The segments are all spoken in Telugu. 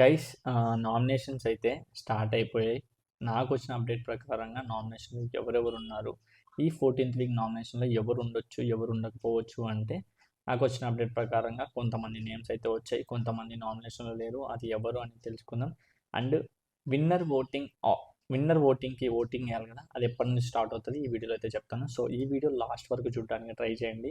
గైస్ నామినేషన్స్ అయితే స్టార్ట్ అయిపోయాయి. నాకు వచ్చిన అప్డేట్ ప్రకారంగా నామినేషన్ ఎవరెవరు ఉన్నారు? ఈ ఫోర్టీన్త్ వీక్ నామినేషన్లో ఎవరు ఉండొచ్చు ఎవరు ఉండకపోవచ్చు అంటే నాకు వచ్చిన అప్డేట్ ప్రకారంగా కొంతమంది నేమ్స్ అయితే వచ్చాయి. కొంతమంది నామినేషన్లో లేరు. అది ఎవరు అని తెలుసుకుందాం. అండ్ విన్నర్ ఓటింగ్ విన్నర్ ఓటింగ్కి ఓటింగ్ వేయాలి కదా? అది ఎప్పటి నుంచి స్టార్ట్ అవుతుంది? ఈ వీడియోలో అయితే చెప్తాను. సో ఈ వీడియో లాస్ట్ వరకు చూడడానికి ట్రై చేయండి.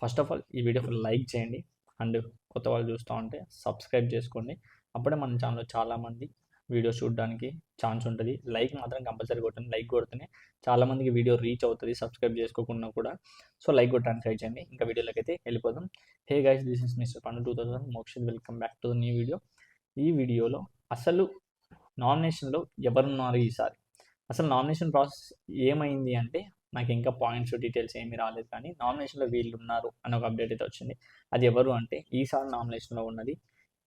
ఫస్ట్ ఆఫ్ ఆల్ ఈ వీడియో లైక్ చేయండి. అండ్ కొత్త వాళ్ళు చూస్తూ ఉంటే సబ్స్క్రైబ్ చేసుకోండి. అప్పుడే మన ఛానల్లో చాలామంది వీడియో చూడడానికి ఛాన్స్ ఉంటుంది. లైక్ మాత్రం కంపల్సరీ కొట్టండి. లైక్ కొడితేనే చాలామందికి వీడియో రీచ్ అవుతుంది. సబ్స్క్రైబ్ చేసుకోకుండా కూడా. సో లైక్ కొట్టడానికి ట్రై చేయండి. ఇంకా వీడియోలోకి అయితే వెళ్ళిపోదాం hey guys this is mister Pandu two thousand Mokshith welcome back to new video ఈ వీడియోలో అసలు నామినేషన్లో ఎవరున్నారు ఈసారి? అసలు నామినేషన్ ప్రాసెస్ ఏమైంది అంటే నాకు ఇంకా పాయింట్స్ డీటెయిల్స్ ఏమీ రాలేదు కానీ నామినేషన్లో వీళ్ళు ఉన్నారు అని ఒక అప్డేట్ అయితే వచ్చింది. అది ఎవరు అంటే ఈసారి నామినేషన్లో ఉన్నది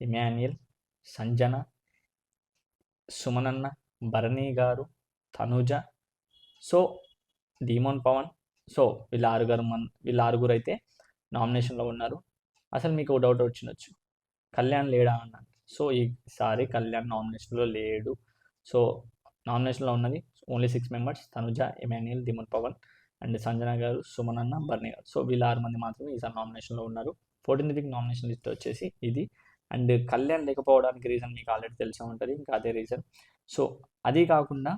Emmanuel Sanjana సుమనన్న Bharani garu Tanuja. So demon Pavan. So వీళ్ళ ఆరుగురు మన్ వీళ్ళ ఆరుగురు అయితే నామినేషన్లో ఉన్నారు. అసలు మీకు డౌట్ వచ్చినొచ్చు కళ్యాణ్ లేడా అన్నాను. సో ఈసారి కళ్యాణ్ నామినేషన్లో లేడు. సో నామినేషన్లో ఉన్నది only six members Tanuja Emmanuel demon Pavan and Sanjana garu సుమనన్న బర్ణి గారు. సో వీళ్ళ ఆరు మంది మాత్రమే ఈసారి నామినేషన్లో ఉన్నారు. ఫోర్టీన్త్ వీక్ నామినేషన్ లిస్ట్ వచ్చేసి ఇది. అండ్ కళ్యాణ్ లేకపోవడానికి రీజన్ మీకు ఆల్రెడీ తెలిసే ఉంటుంది ఇంకా అదే రీజన్ సో అది కాకుండా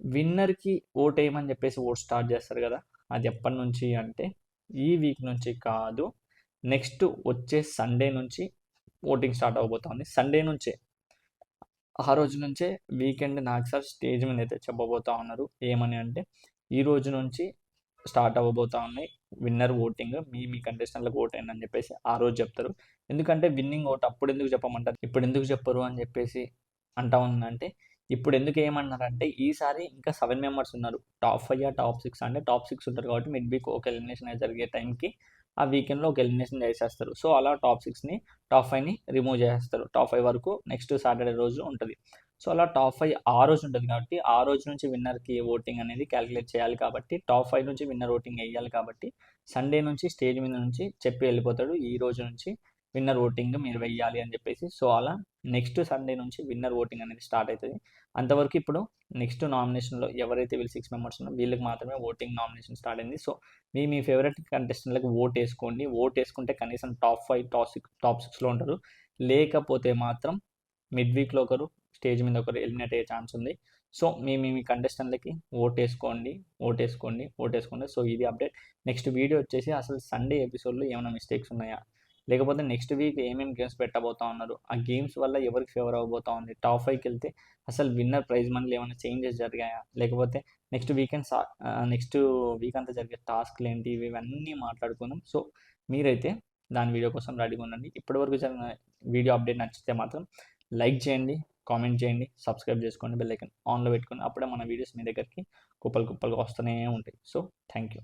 విన్నర్కి ఓట్ వేయమని చెప్పేసి ఓట్ స్టార్ట్ చేస్తారు కదా అది ఎప్పటి నుంచి అంటే ఈ వీక్ నుంచి కాదు నెక్స్ట్ వచ్చే సండే నుంచి ఓటింగ్ స్టార్ట్ అవబోతోంది. సండే నుంచే ఆ రోజు నుంచే వీకెండ్ నాకు సార్ స్టేజ్ మీద అయితే చెప్పబోతా ఉన్నారు. ఏమని అంటే ఈ రోజు నుంచి స్టార్ట్ అవ్వబోతా ఉన్నాయి. విన్నర్ ఓటింగ్ మీ మీ కంటెస్టెంట్లకు ఓట్ అని చెప్పేసి ఆ రోజు చెప్తారు. ఎందుకంటే విన్నింగ్ ఓట్ అప్పుడు ఎందుకు చెప్పమంటారు? ఇప్పుడు ఎందుకు చెప్పరు అని చెప్పేసి అంటా ఉందంటే ఇప్పుడు ఎందుకు ఏమన్నారంటే ఈసారి ఇంకా సెవెన్ మెంబర్స్ ఉన్నారు. టాప్ ఫైవ్ టాప్ సిక్స్ అంటే టాప్ సిక్స్ ఉంటారు కాబట్టి మిడ్ వీక్ ఒక ఎలిమినేషన్ జరిగే టైంకి ఆ వీకెండ్లో ఒక ఎలిమినేషన్ చేసేస్తారు. సో అలా టాప్ సిక్స్ని టాప్ ఫైవ్ని రిమూవ్ చేసేస్తారు. టాప్ ఫైవ్ వరకు నెక్స్ట్ సాటర్డే రోజు ఉంటుంది. సో అలా టాప్ ఫైవ్ ఆ రోజు ఉంటుంది కాబట్టి ఆ రోజు నుంచి విన్నర్కి ఓటింగ్ అనేది క్యాలిక్యులేట్ చేయాలి కాబట్టి టాప్ ఫైవ్ నుంచి విన్నర్ ఓటింగ్ వేయాలి కాబట్టి సండే నుంచి స్టేజ్ మీద నుంచి చెప్పి వెళ్ళిపోతాడు ఈ రోజు నుంచి విన్నర్ ఓటింగ్ మీరు వెయ్యాలి అని చెప్పేసి. సో అలా నెక్స్ట్ సండే నుంచి విన్నర్ ఓటింగ్ అనేది స్టార్ట్ అవుతుంది అంతవరకు ఇప్పుడు నెక్స్ట్ నామినేషన్లో ఎవరైతే వీళ్ళు సిక్స్ మెంబర్స్ ఉన్నారో వీళ్ళకి మాత్రమే ఓటింగ్ నామినేషన్ స్టార్ట్ అయింది. సో మీ మీ ఫేవరెట్ కంటెస్టెంట్లకు ఓట్ వేసుకోండి. ఓట్ వేసుకుంటే కనీసం top five top six top సిక్స్లో ఉంటారు. లేకపోతే మాత్రం మిడ్ వీక్లో ఒకరు స్టేజ్ మీద ఒకరు ఎలిమినేట్ అయ్యే ఛాన్స్ ఉంది. సో మీ మీ కంటెస్టెంట్లకి ఓట్ వేసుకోండి ఓట్ వేసుకోండి ఓట్ సో ఇది అప్డేట్. నెక్స్ట్ వీడియో వచ్చేసి అసలు సండే ఎపిసోడ్లో ఏమైనా మిస్టేక్స్ ఉన్నాయా? లేకపోతే నెక్స్ట్ వీక్ ఏమేమి గేమ్స్ పెట్టబోతా ఉన్నారు? ఆ గేమ్స్ వల్ల ఎవరికి ఫేవర్ అవ్వబోతా ఉంది? టాప్ ఫైవ్కి వెళ్తే అసలు విన్నర్ ప్రైజ్ మనీలు ఏమైనా చేంజెస్ జరిగాయా? లేకపోతే నెక్స్ట్ వీకెండ్ నెక్స్ట్ వీక్ అంతా జరిగే టాస్క్లు ఏంటి? ఇవన్నీ మాట్లాడుకుందాం. సో మీరైతే దాని వీడియో కోసం రెడీగా ఉండండి. ఇప్పటివరకు జరిగిన వీడియో అప్డేట్ నచ్చితే మాత్రం లైక్ చేయండి. కామెంట్ చేయండి సబ్స్క్రైబ్ చేసుకోండి బెల్ ఐకన్ ఆన్లో పెట్టుకొని అప్పుడే మన వీడియోస్ మీ దగ్గరికి కుప్పలు కుప్పలుగా వస్తూనే ఉంటాయి. So thank you